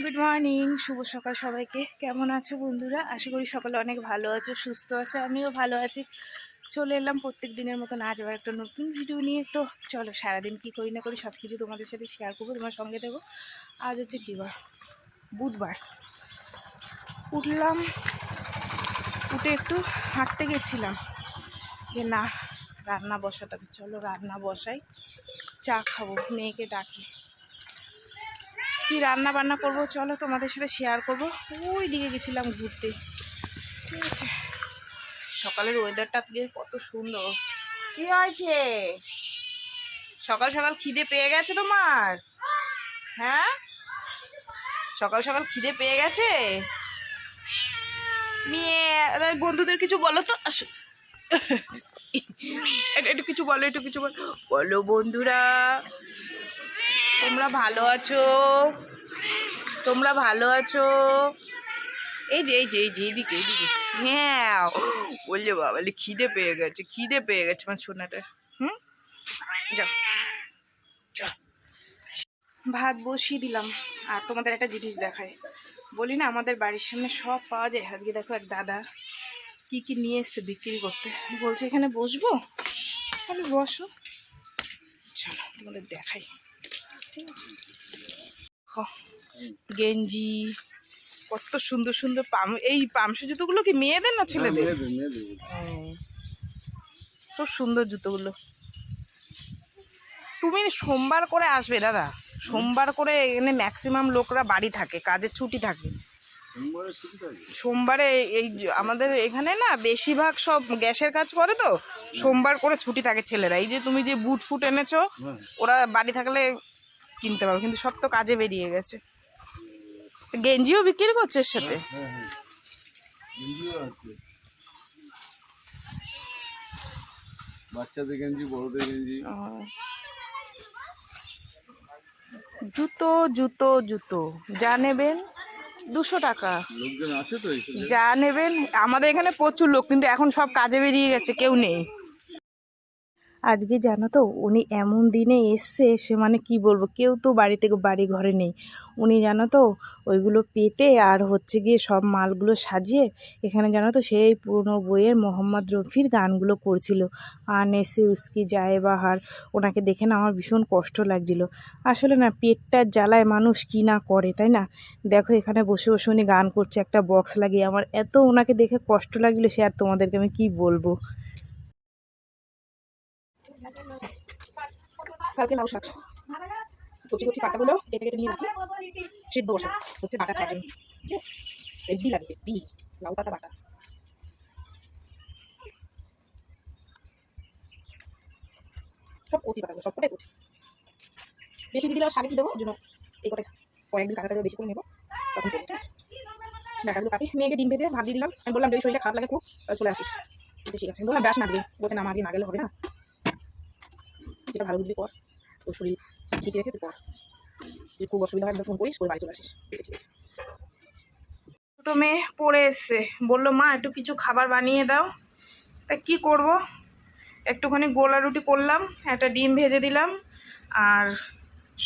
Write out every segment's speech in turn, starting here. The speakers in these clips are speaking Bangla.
গুড মর্নিং শুভ সকাল সবাইকে। কেমন আছো বন্ধুরা? আশা করি সকালে অনেক ভালো আছো, সুস্থ আছো, আমিও ভালো আছি। চলে এলাম প্রত্যেক দিনের মতন আজ আবার একটা নতুন ভিডিও নিয়ে। তো চলো, সারাদিন কী করি না করি সব কিছু তোমাদের সাথে শেয়ার করব, তোমার সঙ্গে দেবো আজ হচ্ছে কী বার? বুধবার। উঠলাম, উঠে একটু হাঁটতে গেছিলাম। যে না, রান্না বসাতে হবে। চলো রান্না বসাই, চা খাব, মেয়েকে ডাকি। কি রান্না বান্না করব? চলো তোমাদের সাথে শেয়ার করব। ওই দিকে গেছিলাম ঘুরতে। ঠিক আছে। সকালের ওয়েদারটা আজকে কত সুন্দর। কি হয়েছে? সকাল সকাল খিদে পেয়ে গেছে তোমার? হ্যাঁ? সকাল সকাল খিদে পেয়ে গেছে? মেয়ে বন্ধুদের কিছু বলো তো। আসো। একটু- কিছু বলো, একটু কিছু বলো। বলো বন্ধুরা। তোমরা ভালো আছো? তোমরা ভালো আছো? এই যে এই যে এই যে, এইদিকে এইদিকে। হ্যাঁ বললে বাবা খিদে পেয়ে গেছে, খিদে পেয়ে গেছে আমার সোনাটা। হুম? যাও ভাত বসিয়ে দিলাম, আর তোমাদের একটা জিনিস দেখায় বলি না, আমাদের বাড়ির সামনে সব পাওয়া যায়। আজকে দেখো এক দাদা কি কি নিয়ে এসছে বিক্রি করতে। বলছে এখানে বসবো? তাহলে বসো। চলো, তোমাদের দেখাই। ঠিক আছে গেঞ্জি কত সুন্দর সুন্দর পাম এই পামসু জুতোগুলো কি মেয়েদের না ছেলেদের? হুম। খুব সুন্দর জুতোগুলো। তুমি সোমবার করে আসবে দাদা। সোমবার করে এখানে ম্যাক্সিমাম লোকরা বাড়ি থাকে কাজের ছুটি থাকে। সোমবারে এই আমাদের এখানে না বেশিরভাগ সব গ্যাসের কাজ করে তো সোমবার করে ছুটি থাকে ছেলেরা। এই যে তুমি যে বুট ফুট এনেছো ওরা বাড়ি থাকলে কিনতে পারব কিন্তু সব তো কাজে বেরিয়ে গেছে। গেঞ্জিও বিক্রি করছে এর সাথে? বাচ্চাদের গেঞ্জি বড়দের গেঞ্জি। জুতো জুতো জুতো। যা নেবেন দুশো টাকা। লোকজন আসে তো যা নেবেন আমাদের এখানে প্রচুর লোক কিন্তু এখন সব কাজে বেরিয়ে গেছে কেউ নেই। আজকে জানো তো, উনি এমন দিনে এসছে, সে মানে কি বলব, কেউ তো বাড়ি থেকে বাড়ি ঘরে নেই। উনি জানো তো, ওইগুলো পেতে আর হচ্ছে গিয়ে সব মালগুলো সাজিয়ে, এখানে জানো তো সেই পুরনো বইয়ের মোহাম্মদ রফির গানগুলো করছিল। আনে সে উস্কি যায় বাহার, ওনাকে দেখে না আমার ভীষণ কষ্ট লাগছিল। আসলে না, পেটটার জ্বালায় মানুষ কি না করে, তাই না? দেখো, এখানে বসে বসে উনি গান করছে, একটা বক্স লাগিয়ে। আমার এত ওনাকে দেখে কষ্ট লাগল সে আর তোমাদেরকে আমি কি বলব? কালকে লাউ শাক। কচি কচি পাতাগুলো কেটে কেটে নিয়ে রাখি সিদ্ধ বসা, হচ্ছে বাটা খাবেন হেভি লাগবে বি লাউ পাতা বাটা। সব কচি পাতাগুলো সব কটাই কচি। বেশি দিয়ে দিলেও শাকে কি দেবো? ওর জন্য এই কটাই কয়েকদিন কাঁটাটা বেশি করে নেব। তখন ডাটাগুলো কাটি। মেয়েকে ডিম ভেজে ভাত দিয়ে দিলাম। আমি বললাম যদি শরীরটা খারাপ লাগে খুব চলে আসিস। ঠিক আছে। বললাম ব্যাস না দিয়ে বলছে, না আজকে না গেলে হবে না। যেটা ভালো বুঝবি কর। তোর শরীর ঠিক রেখে তুই কর। যদি খুব অসুবিধা হয় ফোন করিস করে বাড়ি চলে আসিস। ঠিক আছে ছোটো মেয়ে পড়ে এসছে। বলল মা একটু কিছু খাবার বানিয়ে দাও। তা কি করব? একটুখানি গোলা রুটি করলাম একটা ডিম ভেজে দিলাম আর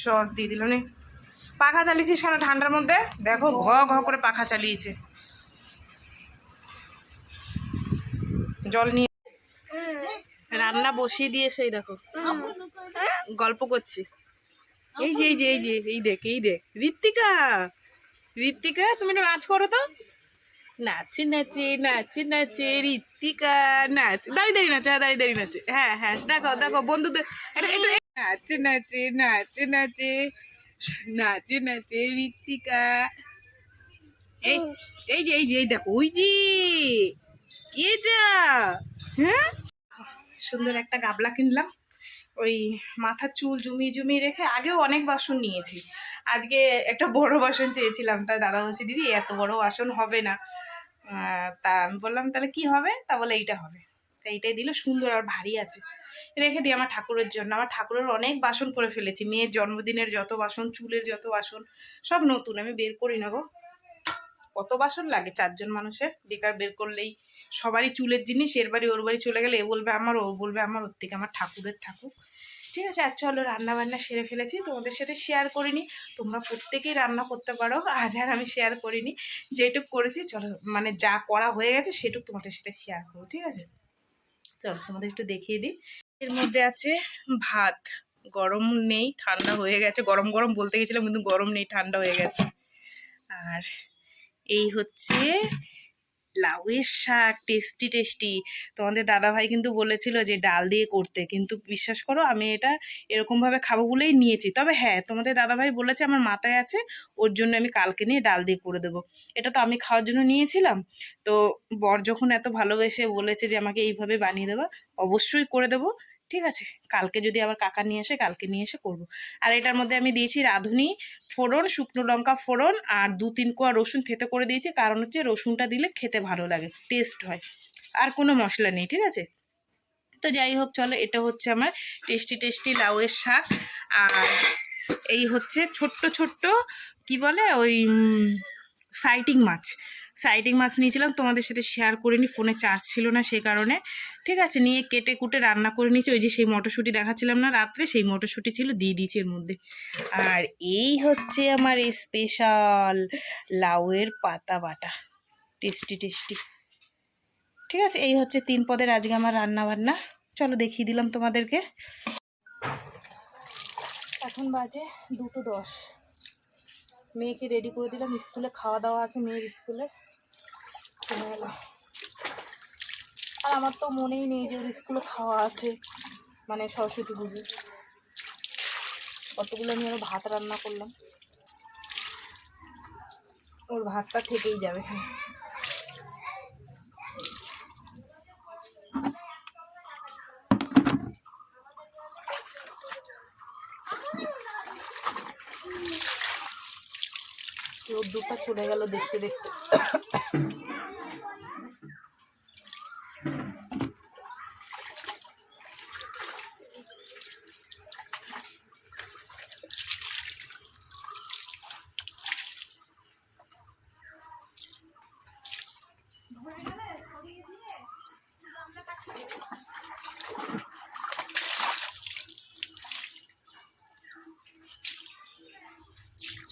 সস দিয়ে দিলাম। নে পাখা চালিয়েছিস কেন ঠান্ডার মধ্যে। দেখো ঘ ঘ করে পাখা চালিয়েছে। জল নিয়ে রান্না বসিয়ে দিয়ে সেই দেখো। গল্প করছি। এই যে এই যে এই যে, এই দেখ এই দেখ। ঋত্বিকা ঋত্বিকা, তুমি একটু নাচ করো তো। নাচে নাচে নাচে নাচে, ঋত্বিকা, নাচ। দাঁড়িয়ে দাঁড়িয়ে নাচে হ্যাঁ দাঁড়িয়ে দাঁড়িয়ে নাচে। হ্যাঁ হ্যাঁ দেখো দেখো, বন্ধুদের নাচে নাচে নাচে নাচে নাচে নাচে, ঋত্বিকা। এই এই যে এই যে, এই দেখো, ওই যে, কি এটা? হ্যাঁ? সুন্দর একটা গাবলা কিনলাম। ওই মাথার চুল জমিয়ে জমিয়ে রেখে আগেও অনেক বাসন নিয়েছি। আজকে একটা বড় বাসন চেয়েছিলাম। তা দাদা বলছে, দিদি, এত বড় বাসন হবে না। তা আমি বললাম, তাহলে কি হবে? তা বলে, এইটা হবে। তা এইটাই দিল, সুন্দর আর ভারী আছে। রেখে দিই আমার ঠাকুরের জন্য। আমার ঠাকুরের অনেক বাসন করে ফেলেছি। মেয়ের জন্মদিনের যত বাসন, চুলের যত বাসন, সব নতুন। আমি বের করি না গো। কত বাসন লাগে? চারজন মানুষের। বেকার বের করলেই সবারই চুলের জিনিস, এর বাড়ি ওর বাড়ি চলে গেলে এ বলবে আমার, ও বলবে আমার, ওর থেকে আমার ঠাকুরের ঠাকুর ঠিক আছে আর চলো রান্না বান্না সেরে ফেলেছি, তোমাদের সাথে শেয়ার করিনি। তোমরা প্রত্যেকেই রান্না করতে পারো, আজ আর আমি শেয়ার করিনি। যেটুক করেছি, চলো মানে যা করা হয়ে গেছে, সেটুকু তোমাদের সাথে শেয়ার করব, ঠিক আছে? চলো, তোমাদের একটু দেখিয়ে দিই। এর মধ্যে আছে ভাত। গরম নেই, ঠান্ডা হয়ে গেছে। গরম গরম বলতে গেছিলাম, কিন্তু গরম নেই, ঠান্ডা হয়ে গেছে। আর এই হচ্ছে লাউয়ের শাক টেস্টি টেস্টি তোমাদের দাদাভাই কিন্তু বলেছিল যে ডাল দিয়ে করতে, কিন্তু বিশ্বাস করো আমি এটা এরকমভাবে খাব বলেই নিয়েছি। তবে হ্যাঁ তোমাদের দাদাভাই বলেছে আমার মাথায় আছে, ওর জন্য আমি কালকে নিয়ে ডাল দিয়ে করে দেবো। এটা তো আমি খাওয়ার জন্য নিয়েছিলাম। তো বর যখন এত ভালোবেসে বলেছে যে আমাকে এইভাবে বানিয়ে দেবো, অবশ্যই করে দেবো। ঠিক আছে? কালকে যদি আবার কাকা নিয়ে আসে, কালকে নিয়ে এসে করব। আর এটার মধ্যে আমি দিয়েছি রাঁধুনি ফোড়ন, শুকনো লঙ্কা ফোড়ন আর দু তিন কোয়া রসুন থেতে করে দিয়েছি। কারণ হচ্ছে রসুনটা দিলে খেতে ভালো লাগে, টেস্ট হয়। আর কোনো মশলা নেই, ঠিক আছে? তো যাই হোক, চলো এটা হচ্ছে আমার টেস্টি টেস্টি লাউয়ের শাক। আর এই হচ্ছে ছোট্ট ছোট্ট, কি বলে ওই সাইটিং মাছ। সাইটিং মাছ নিয়েছিলাম, তোমাদের সাথে শেয়ার করিনি ফোনে চার্জ ছিল না সেই কারণে। ঠিক আছে, নিয়ে কেটে কুটে রান্না করে নিয়েছি, ওই যে সেই মটরশুঁটি দেখাচ্ছিলাম না রাত্রে, সেই মটরশুঁটি ছিল, দিয়ে দিয়েছি এর মধ্যে। আর এই হচ্ছে আমার স্পেশাল লাউয়ের পাতা বাটা। টেস্টি টেস্টি ঠিক আছে, এই হচ্ছে তিন পদের আজকে আমার রান্না বান্না চলো দেখিয়ে দিলাম তোমাদেরকে। এখন বাজে দুটো দশ। মেয়েকে রেডি করে দিলাম, স্কুলে খাওয়া দাওয়া আছে মেয়ের স্কুলে। চলে গেল আর আমার তো মনেই নেই যে ওর স্কুলে খাওয়া আছে মানে সরস্বতী পুজো। কতগুলো আমি আরও ভাত রান্না করলাম। ওর ভাতটা থেকেই যাবে। রোদ্দুরটা চলে গেল দেখতে দেখতে।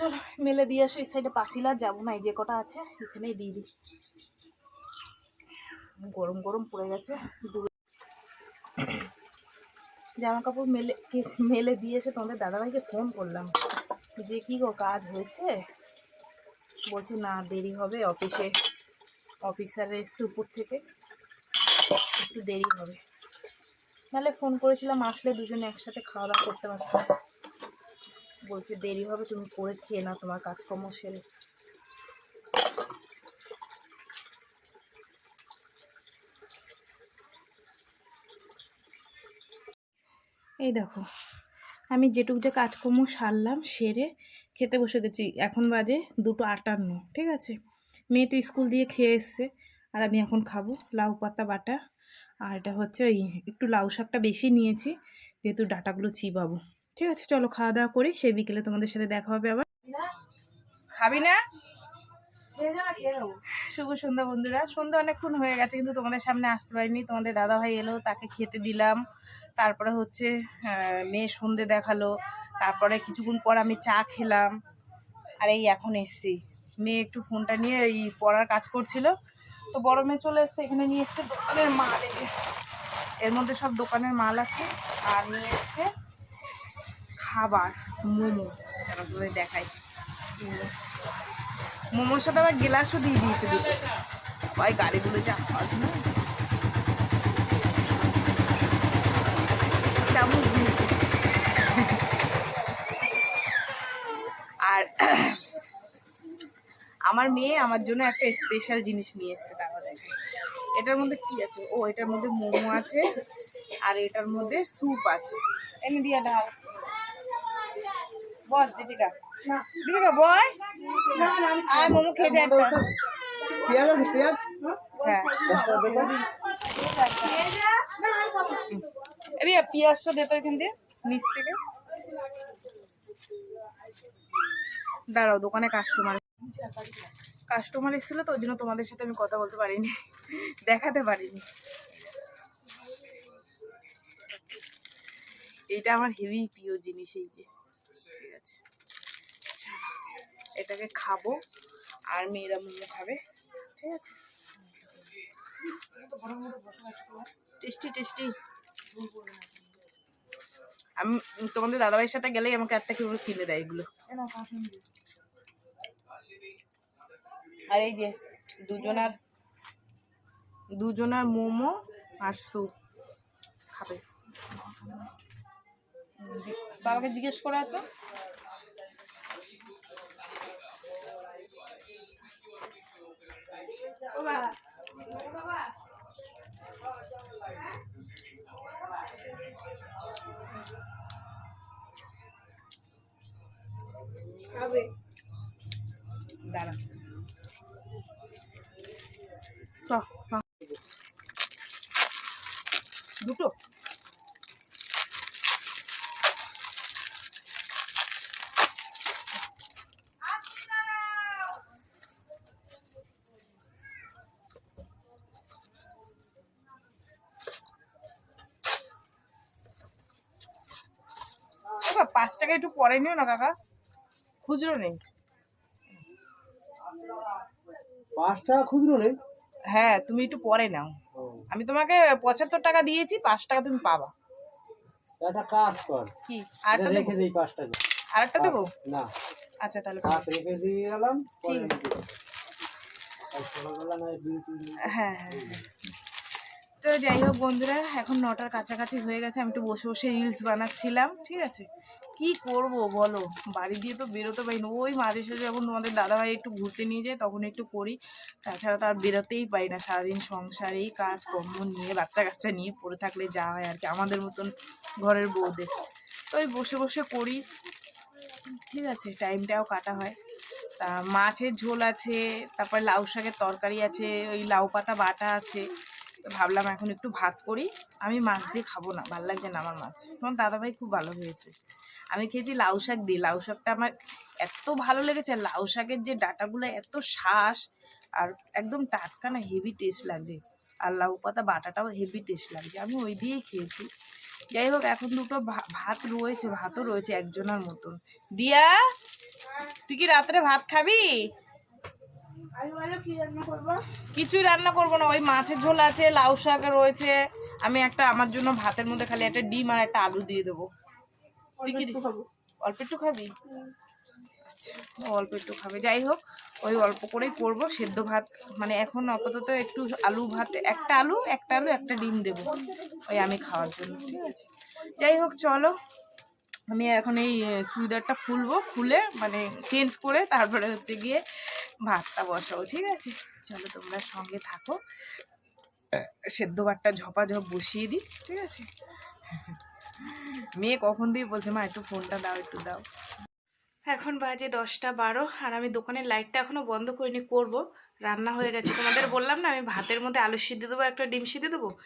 চলো, মেলে দিয়ে আসো, এই সাইডে পাঁচিল আর যাব না, এই যে কটা আছে, এখানেই দিয়ে দিই। গরম গরম পড়ে গেছে জামা কাপড় মেলে মেলে দিয়ে এসে তোমাদের দাদাভাইকে ফোন করলাম, যে কি গো কাজ হয়েছে? বলছে, না, দেরি হবে অফিসে অফিসার এসছে উপর থেকে, একটু দেরি হবে। নাহলে ফোন করেছিলাম, আসলে দুজনে একসাথে খাওয়া দাওয়া করতে পারতাম। বলছে, দেরি হবে, তুমি করে খেয়ে না তোমার কাজকর্ম সেরে। এই দেখো, আমি যেটুক যে কাজকর্ম সারলাম, সেরে খেতে বসে গেছি। এখন বাজে দুটো আটান্ন, ঠিক আছে? মেয়ে তো স্কুল দিয়ে খেয়ে এসছে, আর আমি এখন খাব লাউ পাতা বাটা। আর এটা হচ্ছে ওই একটু লাউ শাকটা বেশি নিয়েছি, যেহেতু ডাটাগুলো চিবাবো। ঠিক আছে চলো খাওয়া দাওয়া করি সেই বিকেলে তোমাদের সাথে দেখা হবে আবার। খাবি না? শুভ সন্ধ্যা বন্ধুরা। সন্ধ্যা অনেকক্ষণ হয়ে গেছে কিন্তু তোমাদের সামনে আসতে পারিনি। তোমাদের দাদা ভাই এলো তাকে খেতে দিলাম। তারপরে হচ্ছে মেয়ে সন্ধে দেখাল। তারপরে কিছুক্ষণ পর আমি চা খেলাম। আর এই এখন এসছি। মেয়ে একটু ফোনটা নিয়ে এই পড়ার কাজ করছিল। তো বড় মেয়ে চলে এসছে এখানে নিয়ে এসছে দোকানের মাল। এর মধ্যে সব দোকানের মাল আছে। আর নিয়ে এসছে খাবার, মোমো। তারা তোদের দেখাই। মোমোর সাথে আবার গ্লাসও দিয়ে দিয়েছে দুটো। ওই গাড়িগুলো যা আওয়াজ না চামচ দিয়েছে। আর আমার মেয়ে আমার জন্য একটা স্পেশাল জিনিস নিয়ে এসেছে তারা দেখে। এটার মধ্যে কি আছে? ও, এটার মধ্যে মোমো আছে, আর এটার মধ্যে স্যুপ আছে। এনে দিয়া ঢাল বস, দীপিকা। দীপিকা বয় আর মোমো খেয়ে যায় একটা। পেঁয়াজ আছে পেঁয়াজ হ্যাঁ পেঁয়াজটা দে তো এখান দিয়ে, নিচ থেকে। দাঁড়াও, দোকানে কাস্টমার কাস্টমার এসেছিল তো, ওই জন্য তোমাদের সাথে আমি কথা বলতে পারিনি। দেখাতে পারিনি। এইটা আমার হেভি প্রিয় জিনিস এই যে। ঠিক আছে এটাকে খাব, আর মেয়েরা মোমো খাবে, ঠিক আছে? Tasty tasty. আমি তোমাদের দাদাভাইয়ের সাথে গেলেই আমাকে একটা করে কিনে দেয় এগুলো। আর এই যে দুজনার দুজনার মোমো আর স্যুপ খাবে। বাবাকে জিজ্ঞেস করা তো দাঁড়া। দুটো। পাঁচ টাকা একটু পরে নিও না কাকা? খুচরো নেই। পাঁচ টাকা খুচরো নেই? হ্যাঁ তুমি একটু পরে নাও। আমি তোমাকে পঁচাত্তর টাকা দিয়েছি পাঁচ টাকা তুমি পাবা। একটা কাজ কর। কি? আরেকটা রেখে দিই পাঁচ টাকা আরেকটা দেবো? না। আচ্ছা তাহলে কাজ রেখে দিয়ে গেলাম ঠিক হ্যাঁ হ্যাঁ হ্যাঁ। তো যাই হোক বন্ধুরা এখন নটার কাছাকাছি হয়ে গেছে আমি একটু বসে বসে রিলস বানাচ্ছিলাম ঠিক আছে? কি করব বলো? বাড়ি দিয়ে তো বেরোতে পারি না। ওই মাঝে সাঝে যখন তোমাদের দাদাভাই একটু ঘুরতে নিয়ে যায়, তখন একটু করি। তাছাড়া তো আর বেরোতেই পারি না। সারাদিন সংসারেই কাজ, কর্ম নিয়ে বাচ্চা কাচ্চা নিয়ে পড়ে থাকলে যা হয় আর কি, আমাদের মতন ঘরের বউদের। তো ওই বসে বসে করি। ঠিক আছে, টাইমটাও কাটা হয়। তা মাছের ঝোল আছে, তারপর লাউ শাকের তরকারি আছে, ওই লাউ পাতা বাটা আছে। ভাবলাম এখন একটু ভাত করি। আমি মাছ দিয়ে খাব না, ভালো লাগছে না আমার মাছ। তোমার দাদাভাই খুব ভালো হয়েছে। আমি খেয়েছি লাউ শাক দিয়ে। লাউ শাকটা আমার এত ভালো লেগেছে লাউ শাকের যে ডাটাগুলো এত শ্বাস আর একদম টাটকা না হেভি টেস্ট লাগছে। আর লাউ পাতা বাটাটাও হেভি টেস্ট লাগছে। আমি ওই দিয়েই খেয়েছি। যাই হোক, এখন দুটো ভাত রয়েছে, ভাতও রয়েছে একজনের মতন। দিয়া, তুই কি রাত্রে ভাত খাবি? কিছুই রান্না করব না, ওই মাছের ঝোল আছে, লাউ শাক রয়েছে। আমি একটা আমার জন্য ভাতের মধ্যে খালি একটা ডিম আর একটা আলু দিয়ে দেবো। অল্প একটু খাবি। আচ্ছা, অল্প একটু খাবে। যাই হোক ওই অল্প করেই করব সেদ্ধ ভাত। মানে এখন আপাতত একটু আলু ভাত একটা আলু একটা আলু একটা ডিম দেবো। ওই আমি খাওয়ার জন্য ঠিক আছে? যাই হোক চলো। আমি এখন এই চুড়িদারটা খুলবো খুলে মানে চেঞ্জ করে তারপরে হচ্ছে গিয়ে ভাতটা বসাবো ঠিক আছে? চলো তোমরা সঙ্গে থাকো। সেদ্ধ ভাতটা ঝপাঝপ বসিয়ে দিই ঠিক আছে? মেয়ে কখন দিয়ে বলছে, মা, একটু ফোনটা দাও, একটু দাও। এখন বাজে দশটা বারো, আর আমি দোকানের লাইটটা এখনও বন্ধ করিনি, করব। রান্না হয়ে গেছে। তোমাদের বললাম না, আমি ভাতের মধ্যে আলু সিদ্ধ দেবো, একটা ডিম সিদ্ধ দেবো?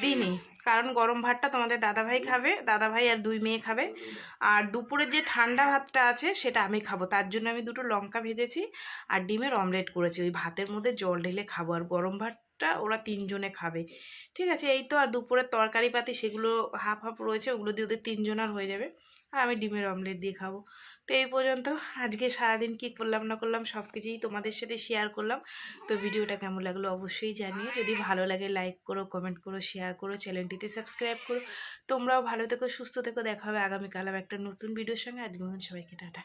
দিনই কারণ গরম ভাতটা তোমাদের দাদাভাই খাবে, দাদাভাই আর দুই মেয়ে খাবে। আর দুপুরে যে ঠান্ডা ভাতটা আছে, সেটা আমি খাব। তার জন্য আমি দুটো লঙ্কা ভেজেছি আর ডিমের অমলেট করেছি। ওই ভাতের মধ্যে জল ঢেলে খাব। আর গরম ভাতটা ওরা তিনজনে খাবে। ঠিক আছে? এই তো আর দুপুরের তরকারি পাতি সেগুলো হাফ হাফ রয়েছে, ওগুলো দিয়ে ওদের তিনজনার হয়ে যাবে। আর আমি ডিমের অমলেট দিয়ে খাব। তো এই পর্যন্ত, আজকে সারাদিন কি করলাম না করলাম সব কিছুই তোমাদের সাথে শেয়ার করলাম। তো ভিডিওটা কেমন লাগল অবশ্যই জানিয়ে যদি ভালো লাগে লাইক করো কমেন্ট করো শেয়ার করো চ্যানেলটিতে সাবস্ক্রাইব করো। তোমরাও ভালো থেকো, সুস্থ থেকো। দেখা হবে আগামীকাল আবার একটা নতুন ভিডিওর সঙ্গে। আজকে মতন সবাইকে টাটা।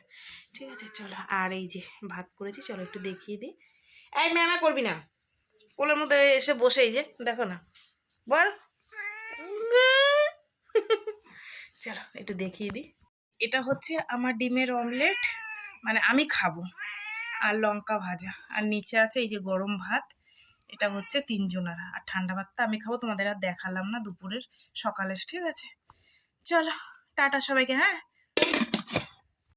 ঠিক আছে? চলো, আর এই যে ভাত করেছি, চলো একটু দেখিয়ে দিই। এই ম্যামা করবি না। কোলের মধ্যে এসে বসে এই যে, দেখো না। বল। চলো, একটু দেখিয়ে দিই। এটা হচ্ছে আমার ডিমের অমলেট। মানে আমি খাব। আর লঙ্কা ভাজা। আর নিচে আছে এই যে গরম ভাত। এটা হচ্ছে তিনজনের। আর ঠান্ডা ভাতটা আমি খাব, তোমাদের আর দেখালাম না দুপুরের সকালের, ঠিক আছে? চলো, টাটা সবাইকে হ্যাঁ?